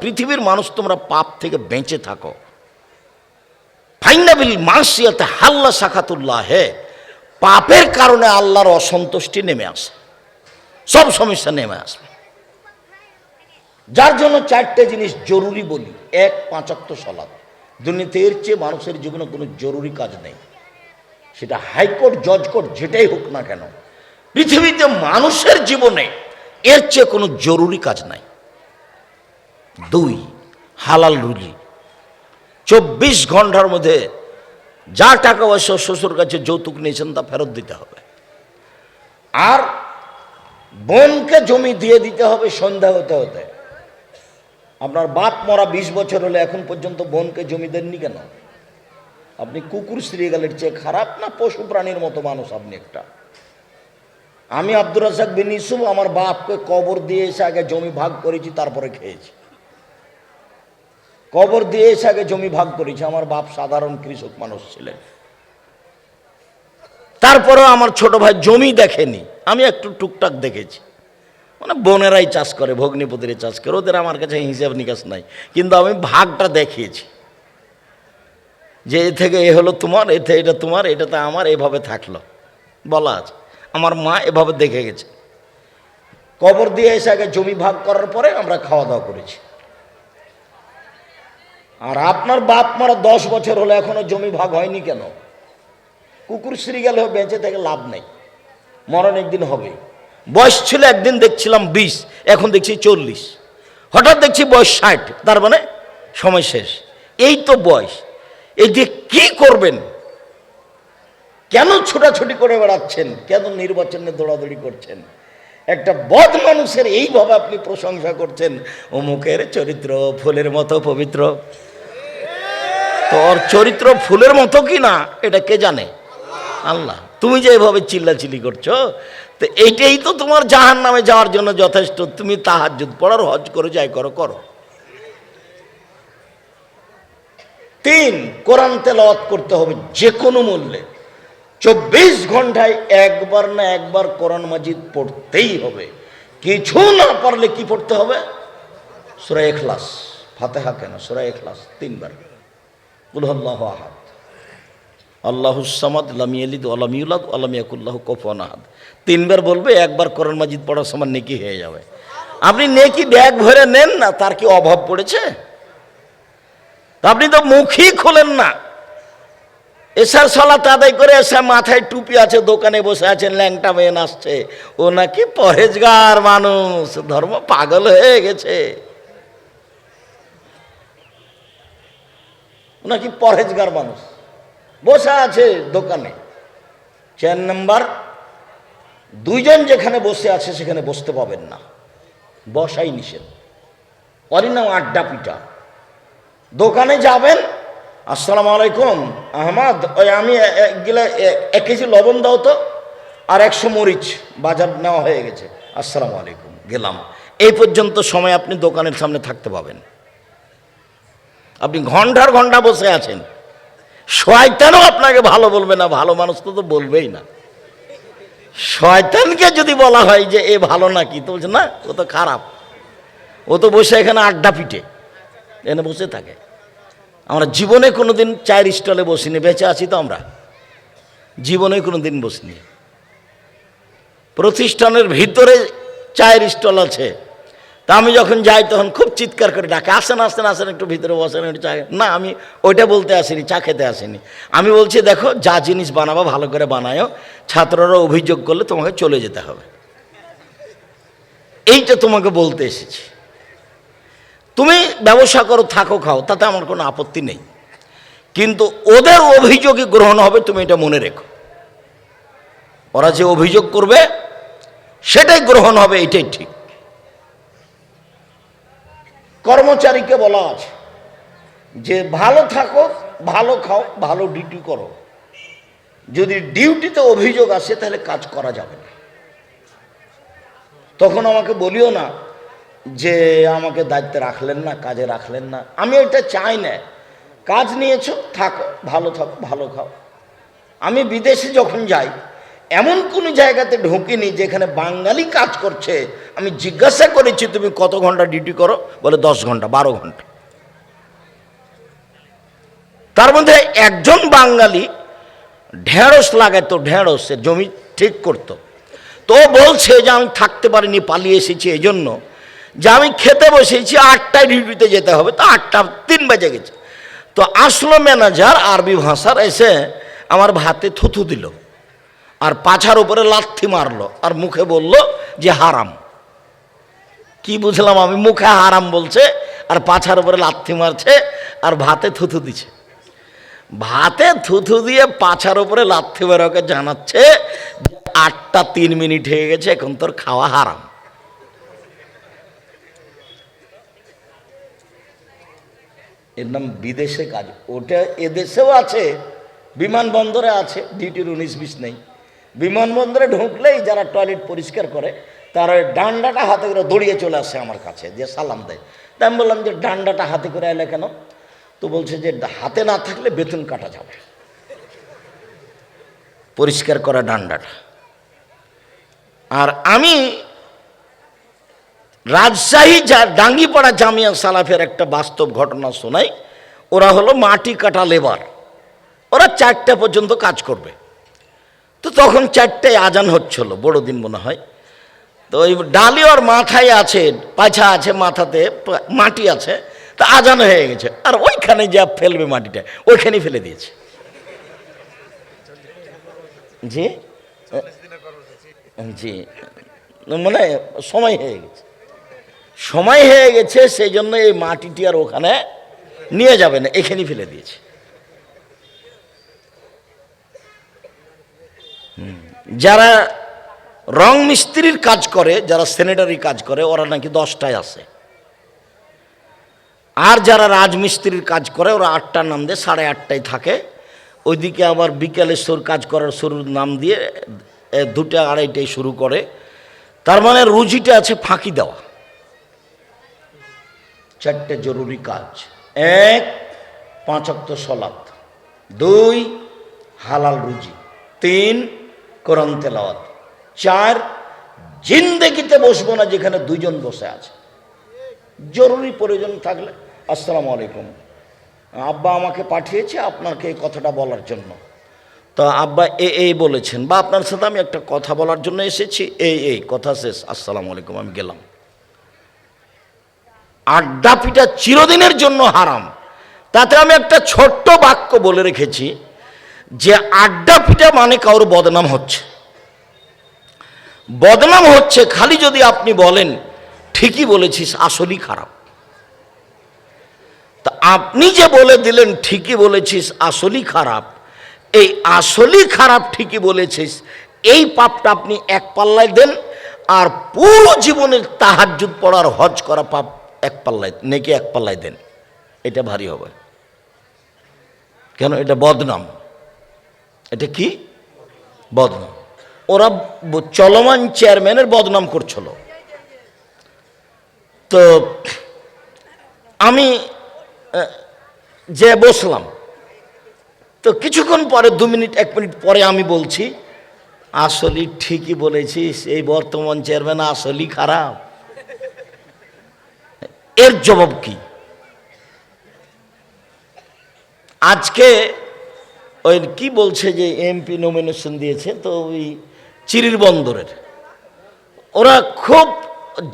পৃথিবীর মানুষ তোমরা পাপ থেকে বেঁচে থাকো। ফাইনাবিল মাসিয়াতে হাল্লা সাখাতুল্লাহ হে। পাপের কারণে আল্লাহর অসন্তুষ্টি নেমে আসে। সব সমস্যা নেমে আসবে। যার জন্য চারটে জিনিস জরুরি বলি। এক, পাঁচাত্তর সলাদ দুর্নীতি এর চেয়ে মানুষের জীবনে কোনো জরুরি কাজ নেই। সেটা হাইকোর্ট জজ কোর্ট যেটাই হোক না কেন, পৃথিবীতে মানুষের জীবনে এর চেয়ে কোনো জরুরি কাজ নাই। দুই, হালাল রুজি চব্বিশ ঘণ্টার মধ্যে যা টাকা পয়সা শ্বশুর কাছে যৌতুক নিয়েছেন তা ফেরত দিতে হবে। আর বোনকে জমি দিয়ে দিতে হবে, সন্ধ্যা হতে হতে। আপনার বাপ মরা বিশ বছর হলে এখন পর্যন্ত বোনকে জমি দেননি কেন? আপনি কুকুর, শ্রীগালের চেয়ে খারাপ না পশু প্রাণীর মতো মানুষ আপনি একটা? আমি আব্দুর রাজাক বিন ইসুফ আমার বাপকে কবর দিয়ে এসে আগে জমি ভাগ করেছি, তারপরে খেয়েছি। কবর দিয়ে এসে আগে জমি ভাগ করেছি। আমার বাপ সাধারণ কৃষক মানুষ ছিলেন। তারপরেও আমার ছোট ভাই জমি দেখেনি। আমি একটু টুকটাক দেখেছি। মানে বোনেরাই চাষ করে ভগ্নিপতিরে চাষ করে, ওদের আমার কাছে হিসাব নিকাশ নাই। কিন্তু আমি ভাগটা দেখিয়েছি। যে এ থেকে এ হলো তোমার, এ থেকে এটা তোমার এটাতে আমার, এভাবে থাকল। বলা আছে। আমার মা এভাবে দেখে গেছে। কবর দিয়ে এসে আগে জমি ভাগ করার পরে আমরা খাওয়া দাওয়া করেছি। আর আপনার বাপ মারা দশ বছর হলো, এখনও জমি ভাগ হয়নি কেন? কুকুর গেলেও বেঁচে থেকে লাভ নেই। মরণ একদিন হবে। বয়স ছিল একদিন, দেখছিলাম বিশ, এখন দেখছি চল্লিশ। হঠাৎ দেখছি বয়স ষাট, তার মানে সময় শেষ। এই তো বয়স। এই যে কি করবেন? কেন ছোটাছুটি করে বেড়াচ্ছেন? কেন নির্বাচনে দৌড়াদৌড়ি করছেন? একটা বদ মানুষের এইভাবে আপনি প্রশংসা করছেন, অমুকের চরিত্র, ফুলের মতো পবিত্র। তোর চরিত্র ফুলের মতো কি না, এটা কে জানে? আল্লাহ, তুমি যে এভাবে চিল্লাচিল্লি করছ, তো এইটাই তো তোমার জাহান নামে যাওয়ার জন্য যথেষ্ট। তুমি তাহাজ্জুদ পড়ার, হজ করে, যাই করো করো। তিন, কোরআন তেলাওয়াত করতে হবে যে কোনো মূল্যে। চব্বিশ ঘন্টায় একবার না একবার কোরআন মাজিদ পড়তেই হবে। কিছু না পারলে কি পড়তে হবে? সুরা এখলাস ফাতেহা কেন? সুরা এখলাস তিনবার। আহাদ। কফন তিনবার বলবে, একবার কোরআন মাজিদ পড়ার সময় নেকি হয়ে যাবে। আপনি নেকি ব্যাগ ভরে নেন না, তার কি অভাব পড়েছে? আপনি তো মুখই খোলেন না। এসার সলাত আদায় করে এসে মাথায় টুপি আছে, দোকানে বসে আছেন ল্যাংটা মেয়ে নাচছে। ও নাকি পরেজগার মানুষ, ধর্ম পাগল হয়ে গেছে। নাকি পরেজগার মানুষ? বসে আছে দোকানে। চার নাম্বার দুইজন যেখানে বসে আছে সেখানে বসতে পাবেন না। বসাই নিষেধ। ওরই নাম আড্ডা পিটা। দোকানে যাবেন, আসসালামু আলাইকুম, আহমদ, ওই আমি গিলা এক কেজি লবণ দাও তো, আর একশো মরিচ, বাজার নেওয়া হয়ে গেছে। আসসালামু আলাইকুম, গেলাম। এই পর্যন্ত সময় আপনি দোকানের সামনে থাকতে পাবেন। আপনি ঘণ্টার ঘণ্টা বসে আছেন। শয়তানও আপনাকে ভালো বলবে না, ভালো মানুষ তো তো বলবেই না। শয়তানকে যদি বলা হয় যে এ ভালো নাকি, তো বলছে, না, ও তো খারাপ। ও তো বসে এখানে আড্ডা পিটে, এখানে বসে থাকে। আমরা জীবনে কোনো দিন চায়ের স্টলে বসিনি, বেঁচে আছি তো আমরা। জীবনে কোনো দিন বসিনি। প্রতিষ্ঠানের ভিতরে চায়ের স্টল আছে। তা আমি যখন যাই তখন খুব চিৎকার করে ডাকে, আসেন আসেন আসেন, একটু ভিতরে বসেন, একটু চা না, আমি ওইটা বলতে আসিনি, চা খেতে আসিনি। আমি বলছি, দেখো, যা জিনিস বানাবো, ভালো করে বানায়ও ছাত্ররা অভিযোগ করলে তোমাকে চলে যেতে হবে। এইটা তোমাকে বলতে এসেছি। তুমি ব্যবসা করো, থাকো, খাও, তাতে আমার কোনো আপত্তি নেই। কিন্তু ওদের অভিযোগই গ্রহণ হবে, তুমি এটা মনে রেখো। ওরা যে অভিযোগ করবে, সেটাই গ্রহণ হবে, এটাই ঠিক। কর্মচারীকে বলা আছে, যে ভালো থাকো, ভালো খাও, ভালো ডিউটি করো। যদি ডিউটিতে অভিযোগ আসে, তাহলে কাজ করা যাবে না। তখন আমাকে বলিও না যে, আমাকে দায়িত্বে রাখলেন না, কাজে রাখলেন না। আমি এটা চাই না। কাজ নিয়েছো, থাকো, ভালো থাকো, ভালো খাও। আমি বিদেশে যখন যাই এমন কোনো জায়গাতে ঢুকিনি যেখানে বাঙালি কাজ করছে? আমি জিজ্ঞাসা করেছি, তুমি কত ঘণ্টা ডিউটি করো? বলে, দশ ঘণ্টা, বারো ঘণ্টা। তার মধ্যে একজন বাঙালি ঢেঁড়স লাগাতো ঢেঁড়স জমি ঠিক করতো। তো বলছে যে, আমি থাকতে পারিনি, পালিয়ে এসেছি এই জন্য যে আমি খেতে বসেছি, আটটায় ডিউটিতে যেতে হবে। তো আটটা, তিন বাজে গেছে। তো আসলো ম্যানেজার আরবি ভাষার, এসে আমার ভাতে থুথু দিল। আর পাছার উপরে লাথি মারলো আর মুখে বলল যে হারাম। কি বুঝলাম আমি? মুখে হারাম বলছে আর পাছার উপরে লাথি মারছে আর ভাতে থুথু দিছে ভাতে থুথু দিয়ে পাছার উপরে লাথি মেরে ওকে জানাচ্ছে আটটা তিন মিনিট হয়ে গেছে, এখন তোর খাওয়া হারাম। এর নাম বিদেশে কাজ। ওটা এদেশেও আছে, বিমানবন্দরে আছে ডিউটির উনিশ বিশ নেই। বিমানবন্দরে ঢুকলেই যারা টয়লেট পরিষ্কার করে, তারা ডান্ডাটা হাতে করে দৌড়িয়ে চলে আসে আমার কাছে, যে সালাম দেয়। তা আমি বললাম যে, ডান্ডাটা হাতে করে এলে কেন? তো বলছে যে, হাতে না থাকলে বেতন কাটা যাবে। পরিষ্কার করা ডান্ডাটা। আর আমি রাজশাহী যা, ডাঙ্গিপাড়া জামিয়া সালাফের একটা বাস্তব ঘটনা শোনাই। ওরা হলো মাটি কাটা লেবার। ওরা চারটা পর্যন্ত কাজ করবে। তো তখন চারটায় আজান হচ্ছিল বড়দিন মনে হয়। তো ওই ডালি ওর মাথায় আছে, পাছা আছে মাথাতে, মাটি আছে, তা আজান হয়ে গেছে। আর ওইখানে যা ফেলবে মাটিটা, ওইখানেই ফেলে দিয়েছে। জি? জি। মানে সময় হয়ে গেছে। সময় হয়ে গেছে, সেই জন্য এই মাটিটি আর ওখানে নিয়ে যাবে না, এখানেই ফেলে দিয়েছে। যারা রং মিস্ত্রির কাজ করে, যারা সেনেটারি কাজ করে, ওরা নাকি দশটায় আসে আর যারা রাজমিস্ত্রির কাজ করে, ওরা আটটার নাম দিয়ে সাড়ে আটটায় থাকে। ওইদিকে আবার বিকেলে সুর কাজ করার শুরুর নাম দিয়ে দুটা আড়াইটায় শুরু করে। তার মানে রুজিটা আছে ফাঁকি দেওয়া। চারটে জরুরি কাজ। এক পাঁচক্ত সলাত দুই, হালাল রুজি। তিন কোরআন তেলাওয়াত। চার, জিন্দেগিতে বসবো না যেখানে দুইজন বসে আছে। জরুরি প্রয়োজন থাকলে, আসসালামু আলাইকুম। আব্বা আমাকে পাঠিয়েছে আপনাকে এই কথাটা বলার জন্য। তো আব্বা এ, এই বলেছেন, বা আপনার সাথে আমি একটা কথা বলার জন্য এসেছি। এই এই, কথা শেষ, আসসালামু আলাইকুম, আমি গেলাম। আড্ডা পিটা চিরদিনের জন্য হারাম। তাতে আমি একটা ছোট্ট বাক্য বলে রেখেছি যে আড্ডা পিটা মানে কারোর বদনাম হচ্ছে। বদনাম হচ্ছে খালি যদি আপনি বলেন, ঠিকই বলেছিস, আসলই খারাপ। তা আপনি যে বলে দিলেন, ঠিকই বলেছিস, আসলই খারাপ। এই আসলই খারাপ, ঠিকই বলেছিস, এই পাপটা আপনি এক পাল্লায় দেন, আর পুরো জীবনের তাহাজ্জুদ পড়ার হজ করা পাপ এক পাল্লায়, নেকি এক পাল্লায় দেন। এটা ভারী হবে। কেন? এটা বদনাম। এটা কি? বদনাম। ওরা চলমান চেয়ারম্যানের বদনাম করছিল। তো আমি যে বসলাম, তো কিছুক্ষণ পরে, দু মিনিট, এক মিনিট পরে আমি বলছি, আসলে ঠিকই বলেছিস, এই বর্তমান চেয়ারম্যান আসলেই খারাপ। এর জবাব কি? আজকে ওই কি বলছে যে এমপি নমিনেশন দিয়েছে? তো ওই চিরির বন্দরের। ওরা খুব,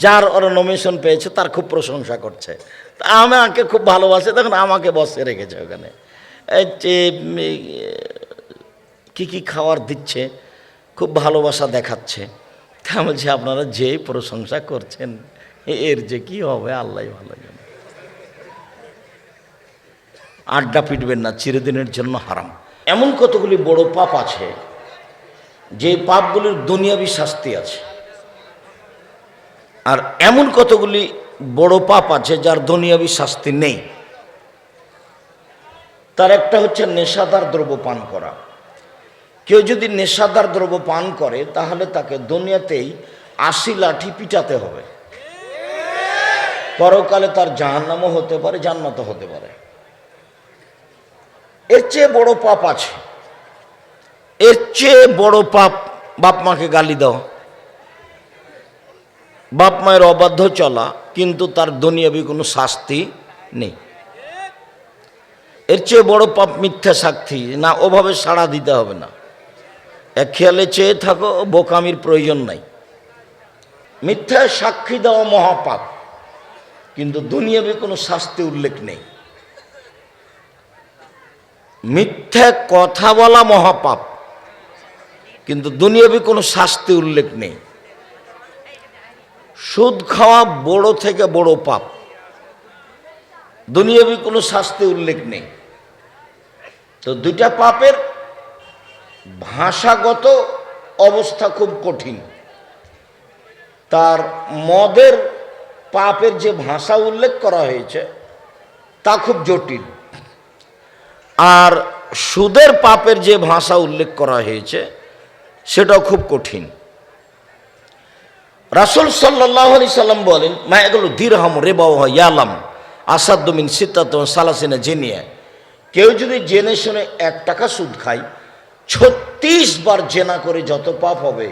যার ওরা নমিনেশন পেয়েছে, তার খুব প্রশংসা করছে। তা আমাকে খুব ভালোবাসে। তখন আমাকে বসে রেখেছে ওখানে। কি কি খাবার দিচ্ছে, খুব ভালোবাসা দেখাচ্ছে। তা বলছি, আপনারা যেই প্রশংসা করছেন, এর যে কি হবে, আল্লাহ ভালো জানে। আড্ডা পিটবেন না, চিরদিনের জন্য হারাম। এমন কতগুলি বড় পাপ আছে, যে পাপগুলির দুনিয়াবি শাস্তি আছে। আর এমন কতগুলি বড় পাপ আছে, যার দুনিয়াবি শাস্তি নেই। তার একটা হচ্ছে নেশাদার দ্রব্য পান করা। কেউ যদি নেশাদার দ্রব্য পান করে, তাহলে তাকে দুনিয়াতেই আশি লাঠি পিটাতে হবে। পরকালে তার জাহান্নামও হতে পারে, জান্নাতও হতে পারে। এর চেয়ে বড় পাপ আছে। এর চেয়ে বড় পাপ বাপ মাকে গালি দাও। বাপ মায়ের অবাধ্য চলা, কিন্তু তার দুনিয়াবি কোনো শাস্তি নেই। এর চেয়ে বড় পাপ মিথ্যা সাক্ষী না ওভাবে সাড়া দিতে হবে না। এক খেয়ালে চেয়ে থাকো, বোকামির প্রয়োজন নাই। মিথ্যা সাক্ষী দেওয়া মহাপাপ, কিন্তু দুনিয়াবি কোনো শাস্তি উল্লেখ নেই। মিথ্যা কথা বলা মহাপাপ। কিন্তু দুনিয়াবি কোনো শাস্তি উল্লেখ নেই। সুদ খাওয়া বড় থেকে বড় পাপ। দুনিয়াবি কোনো শাস্তি উল্লেখ নেই। তো দুইটা পাপের ভাষাগত অবস্থা খুব কঠিন। তার মদের পাপের যে ভাষা উল্লেখ করা হয়েছে, তা খুব জটিল। আর সুদের পাপের যে ভাষা উল্লেখ করা হয়েছে, সেটাও খুব কঠিন। রাসুল সাল্লাহ আলি সাল্লাম বলেন, মা এগুলো দিরহাম রেবাও ইয়ালাম আসাদ্দমিন সিদ্ধাত সালাসিনা জেনিয়া। কেউ যদি জেনে শুনে এক টাকা সুদ খায়, ছত্রিশ বার জেনা করে যত পাপ হবে,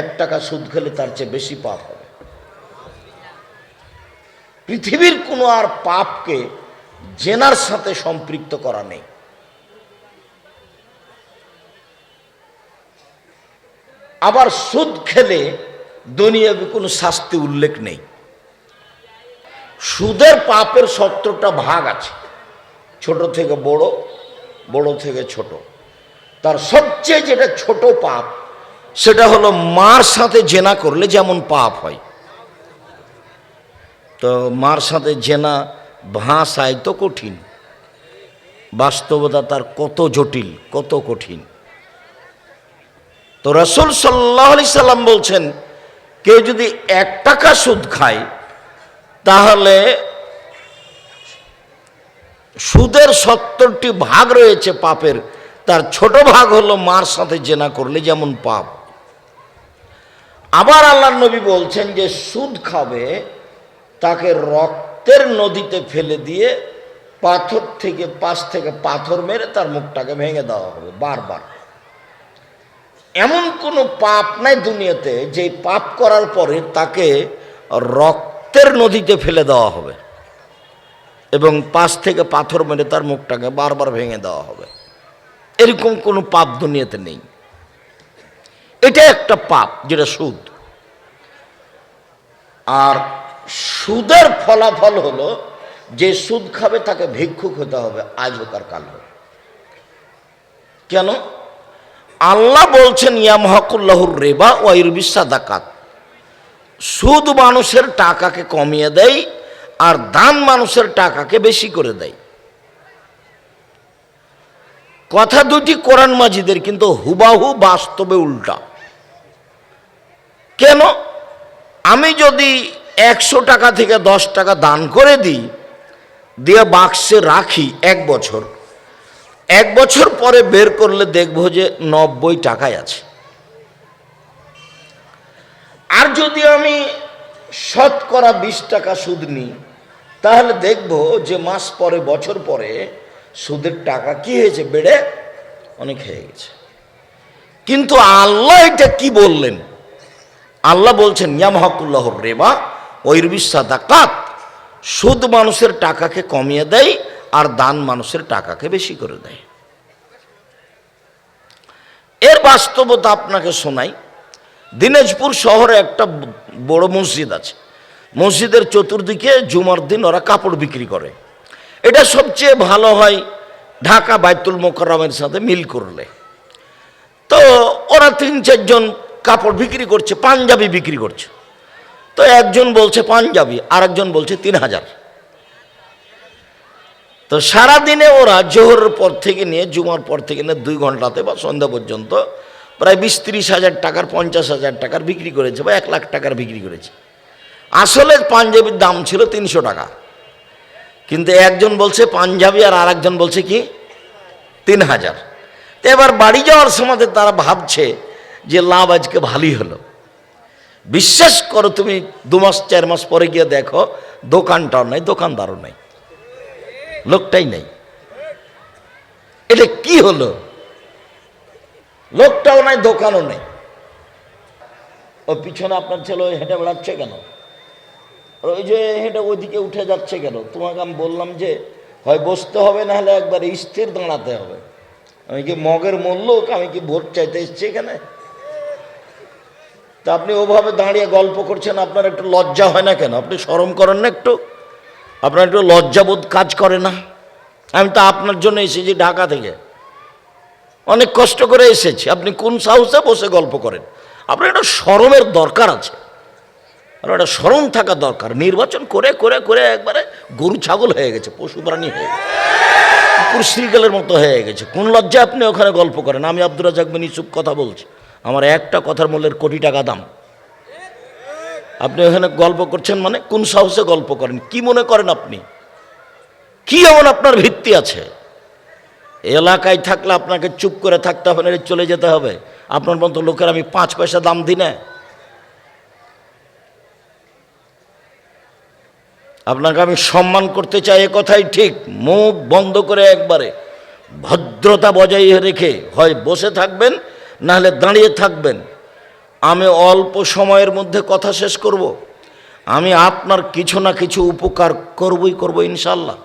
এক টাকা সুদ খেলে তার চেয়ে বেশি পাপ হবে। পৃথিবীর কোনো আর পাপকে জেনার সাথে সম্পৃক্ত করা নেই। আবার সুদ খেলে দুনিয়াবি কোনো শাস্তি উল্লেখ নেই। সুদের পাপের সত্তরটা ভাগ আছে। ছোট থেকে বড় বড় থেকে ছোট। তার সবচেয়ে যেটা ছোট পাপ, সেটা হলো মার সাথে জেনা করলে যেমন পাপ হয়। তো মার সাথে জেনা ভাষায় তো কঠিন। বাস্তবতা তার কত জটিল, কত কঠিন। তো রসুল সাল্লাহ আলি সাল্লাম বলছেন, কেউ যদি এক টাকা সুদ খায়, তাহলে সুদের সত্তরটি ভাগ রয়েছে পাপের, তার ছোট ভাগ হলো মার সাথে জেনা করলে যেমন পাপ। আবার আল্লাহ নবী বলছেন যে সুদ খাবে, তাকে রক্তের নদীতে ফেলে দিয়ে পাথর থেকে, পাশ থেকে পাথর মেরে তার মুখটাকে ভেঙে দেওয়া হবে, বারবার। এমন কোনো পাপ নাই দুনিয়াতে, যে পাপ করার পরে তাকে রক্তের নদীতে ফেলে দেওয়া হবে এবং পাশ থেকে পাথর মেরে তার মুখটাকে বারবার ভেঙে দেওয়া হবে। এরকম কোনো পাপ দুনিয়াতে নেই। এটা একটা পাপ, যেটা সুদ। আর সুদের ফলাফল হলো, যে সুদ খাবে তাকে ভিক্ষুক হতে হবে আজ হোক আর কাল। হোক কেন? আল্লাহ বলছেন ইয়ামহাকুল্লাহুর রেবা ওয়াইরবিসা দাকাত সুদ মানুষের টাকাকে কমিয়ে দেয় আর দান মানুষের টাকাকে বেশি করে দেয়। কথা দুটি কোরআন মাজিদের, কিন্তু হুবাহু বাস্তবে উল্টা। কেন? আমি যদি একশো টাকা থেকে দশ টাকা দান করে দিই, দিয়ে বাক্সে রাখি এক বছর এক বছর পরে বের করলে দেখব যে নব্বই টাকায় আছে। আর যদি আমি শতকরা বিশ টাকা সুদ নিই, তাহলে দেখব যে মাস পরে, বছর পরে সুদের টাকা কি হয়েছে, বেড়ে অনেক হয়ে গেছে। কিন্তু আল্লাহ এটা কি বললেন? আল্লাহ বলছেন ইয়ামহাকুল্লাহর রেবা ঐরবিসা দাকাত সুদ মানুষের টাকাকে কমিয়ে দেয় আর দান মানুষের টাকাকে বেশি করে দেয়। এর বাস্তবতা আপনাকে শোনাই। দিনাজপুর শহরে একটা বড় মসজিদ আছে। মসজিদের চতুর্দিকে জুমার দিন ওরা কাপড় বিক্রি করে। এটা সবচেয়ে ভালো হয় ঢাকা বাইতুল মোকরমের সাথে মিল করলে। তো ওরা তিন চারজন কাপড় বিক্রি করছে, পাঞ্জাবি বিক্রি করছে। তো একজন বলছে পাঞ্জাবি আর একজন বলছে তিন হাজার। তো সারাদিনে ওরা জোহরের পর থেকে নিয়ে, জুমার পর থেকে নিয়ে দুই ঘন্টাতে বা সন্ধ্যা পর্যন্ত প্রায় বিশ ত্রিশ হাজার টাকার, পঞ্চাশ হাজার টাকার বিক্রি করেছে বা এক লাখ টাকার বিক্রি করেছে। আসলে পাঞ্জাবির দাম ছিল তিনশো টাকা। কিন্তু একজন বলছে পাঞ্জাবি আর আর একজন বলছে কি? তিন হাজার। তো এবার বাড়ি যাওয়ার সময় তারা ভাবছে যে লাভ আজকে ভালোই হলো। বিশ্বাস করো তুমি দু মাস, চার মাস পরে গিয়ে দেখো দোকানটাও নাই, দোকানদারও নাই। লোকটাই নেই। এটা কি হলো? লোকটাও নাই, দোকানও নেই। ওই পিছনে আপনার ছেলে ওই হেঁটে বেড়াচ্ছে কেন? ওই যে হেঁটে ওইদিকে উঠে যাচ্ছে কেন? তোমাকে আমি বললাম যে, হয় বসতে হবে না হলে একবার স্থির দাঁড়াতে হবে। আমি কি মগের মূল্য? আমি কি ভোট চাইতে এসছি এখানে? তা আপনি ওভাবে দাঁড়িয়ে গল্প করছেন, আপনার একটু লজ্জা হয় না কেন? আপনি শরম করেন না একটু? আপনার একটু লজ্জাবোধ কাজ করে না? আমি তো আপনার জন্য এসেছি ঢাকা থেকে। অনেক কষ্ট করে এসেছি। আপনি কোন সাহসে বসে গল্প করেন? আপনার একটা শরমের দরকার আছে। আপনার একটা শরম থাকা দরকার। নির্বাচন করে করে করে একবারে গরু ছাগল হয়ে গেছে, পশু প্রাণী হয়ে গেছে। কুকুর শ্রীকালের মতো হয়ে গেছে। কোন লজ্জা আপনি ওখানে গল্প করেন? আমি আব্দুর রাজাক বিন ইসুফ কথা বলছি। আমার একটা কথার মূল্যের কোটি টাকা দাম। আপনি ওখানে গল্প করছেন মানে কোন সাহসে গল্প করেন? কি মনে করেন আপনি? কি এমন আপনার ভিত্তি আছে? এলাকায় থাকলে আপনাকে চুপ করে থাকতে হবে না চলে যেতে হবে। আপনার মতো লোকের আমি পাঁচ পয়সা দাম দিই না। আপনাকে আমি সম্মান করতে চাই, এ কথাই ঠিক। মুখ বন্ধ করে একবারে ভদ্রতা বজায় রেখে, হয় বসে থাকবেন, নাহলে দাঁড়িয়ে থাকবেন। আমি অল্প সময়ের মধ্যে কথা শেষ করব। আমি আপনার কিছু না কিছু উপকার করবই করব ইনশাল্লাহ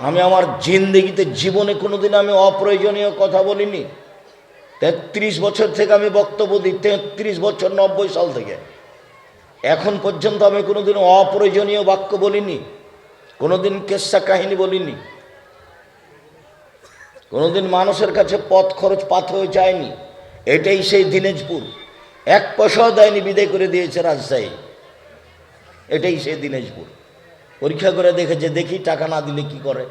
আমি আমার জিন্দেগিতে জীবনে কোনোদিন আমি অপ্রয়োজনীয় কথা বলিনি। তেত্রিশ বছর থেকে আমি বক্তব্য দিই, তেত্রিশ বছর নব্বই সাল থেকে। এখন পর্যন্ত আমি কোনোদিন অপ্রয়োজনীয় বাক্য বলিনি। কোনোদিন কেসা কাহিনী বলিনি। কোনোদিন মানুষের কাছে পথ খরচ পাথ হয়ে যায়নি। এটাই সেই দিনাজপুর। এক পয়সাও দেয়নি, বিদায় করে দিয়েছে রাজশাহী। এটাই সেই দিনাজপুর। পরীক্ষা করে দেখেছে, দেখি টাকা না দিলে কি করে।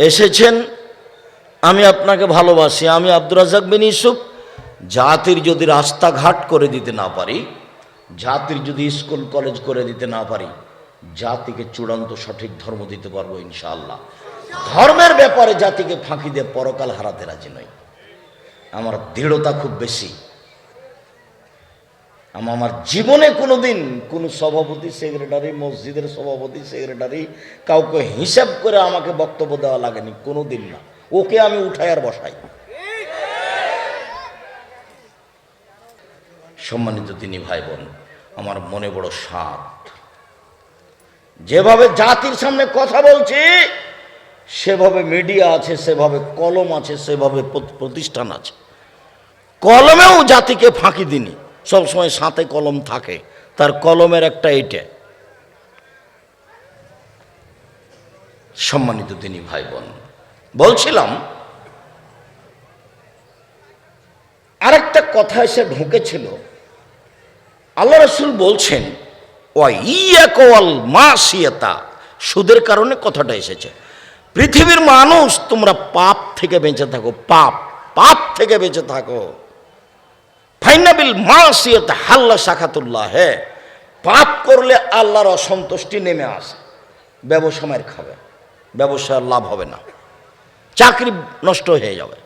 এসেছেন, আমি আপনাকে ভালোবাসি, আমি আব্দুর রাজাক বিন ইউসুফ। জাতির যদি রাস্তাঘাট করে দিতে না পারি, জাতির যদি স্কুল, কলেজ করে দিতে না পারি, জাতিকে চূড়ান্ত সঠিক ধর্ম দিতে পারব ইনশাআল্লাহ। ধর্মের ব্যাপারে জাতিকে ফাঁকি দিয়ে পরকাল হারাতে রাজি নই। আমার দৃঢ়তা খুব বেশি। আমার জীবনে কোনো দিন কোনো সভাপতি, সেক্রেটারি, মসজিদের সভাপতি, সেক্রেটারি কাউকে হিসাব করে আমাকে বক্তব্য দেওয়া লাগেনি কোনো দিন না। ওকে আমি উঠাই আর বসাই। সম্মানিত তিনি ভাই বোন আমার মনে বড় সাত যেভাবে জাতির সামনে কথা বলছি সেভাবে মিডিয়া আছে, সেভাবে কলম আছে, সেভাবে প্রতিষ্ঠান আছে। কলমেও জাতিকে ফাঁকি দিনি সবসময় সাথে কলম থাকে। তার কলমের একটা এইটা। সম্মানিত তিনি ভাই বোন বলছিলাম, আরেকটা কথা এসে ঢুকেছিল। আল্লাহ রসুল বলছেন ও ইয়াকওয়াল মাসিয়াতা। সুদের কারণে কথাটা এসেছে। পৃথিবীর মানুষ, তোমরা পাপ থেকে বেঁচে থাকো, পাপ পাপ থেকে বেঁচে থাকো। ফাইনাবিল মাসিয়াত হাল্লা শাখাতুল্লাহ হ্যাঁ পাপ করলে আল্লাহর অসন্তুষ্টি নেমে আসে, ব্যবসা মার খাবে ব্যবসার লাভ হবে না, চাকরি নষ্ট হয়ে যাবে,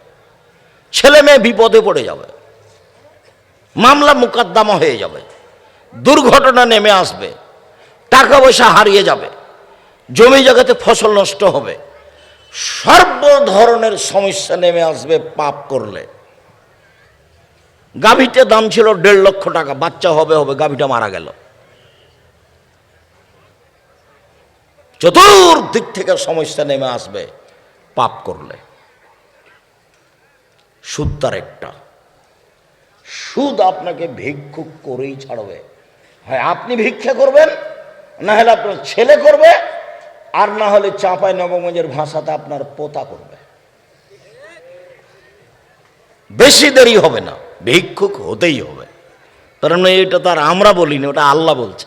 ছেলে মেয়ে বিপদে পড়ে যাবে, মামলা মোকদ্দমা হয়ে যাবে, দুর্ঘটনা নেমে আসবে, টাকা পয়সা হারিয়ে যাবে, জমি জায়গাতে ফসল নষ্ট হবে সর্ব ধরনের সমস্যা নেমে আসবে পাপ করলে। গাভীটা দাম ছিল দেড় লক্ষ টাকা, বাচ্চা হবে হবে, গাভীটা মারা গেল। চতুর্দিক থেকে সমস্যা নেমে আসবে পাপ করলে। সুদ তার একটা। সুদ আপনাকে ভিক্ষুক করেই ছাড়বে। হয় আপনি ভিক্ষা করবেন, না হলে আপনার ছেলে করবে আর না হলে চাঁপাই নবগঞ্জের ভাষাতে আপনার পোতা করবে। বেশি দেরি হবে না, ভিক্ষুক হতেই হবে। কারণ এটা তো আর আমরা বলিনি, ওটা আল্লাহ বলছে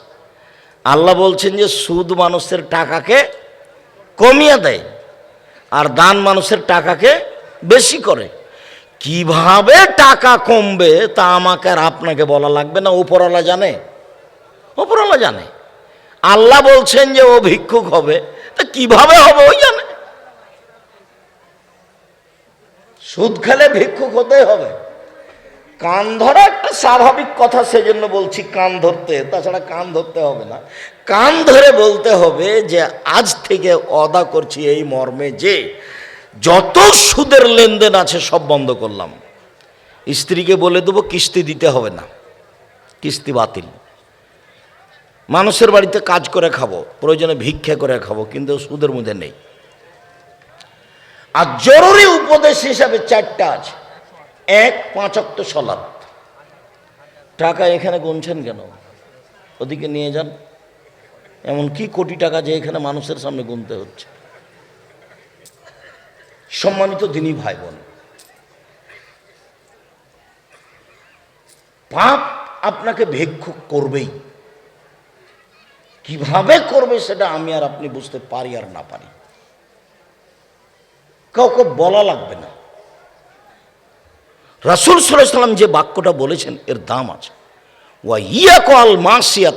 আল্লাহ বলছেন যে, সুদ মানুষের টাকাকে কমিয়ে দেয়, আর দান মানুষের টাকাকে বেশি করে। কীভাবে টাকা কমবে তা আমাকে আর আপনাকে বলা লাগবে না, উপরওয়ালা জানে? উপরওয়ালা জানে। আল্লাহ বলছেন যে, ও ভিক্ষুক হবে কীভাবে হবে ওই জানে? সুদ খেলে ভিক্ষুক হতে হবে। কান ধরা একটা স্বাভাবিক কথা, সেজন্য বলছি কান ধরতে। তাছাড়া কান ধরতে হবে না। কান ধরে বলতে হবে যে, আজ থেকে অদা করছি এই মর্মে যে, যত সুদের লেনদেন আছে সব বন্ধ করলাম। স্ত্রীকে বলে দেবো, কিস্তি দিতে হবে না। কিস্তি বাতিল। মানুষের বাড়িতে কাজ করে খাব, প্রয়োজনে ভিক্ষা করে খাব, কিন্তু সুদের মধ্যে নেই। আর জরুরি উপদেশ হিসাবে চারটা আছে। এক পাঁচক্ত সলাদ টাকা এখানে গুনছেন কেন? ওদিকে নিয়ে যান। এমন কি কোটি টাকা যে এখানে মানুষের সামনে গুনতে হচ্ছে? সম্মানিত দিনী ভাই বোন পাপ আপনাকে ভিক্ষুক করবেই। কীভাবে করবে সেটা আমি আর আপনি বুঝতে পারি আর না পারি। কাউকে বলা লাগবে না। রাসুল সাল্লাম যে বাক্যটা বলেছেন, এর দাম আছে। ওয়া ইয়া কল মাসিয়া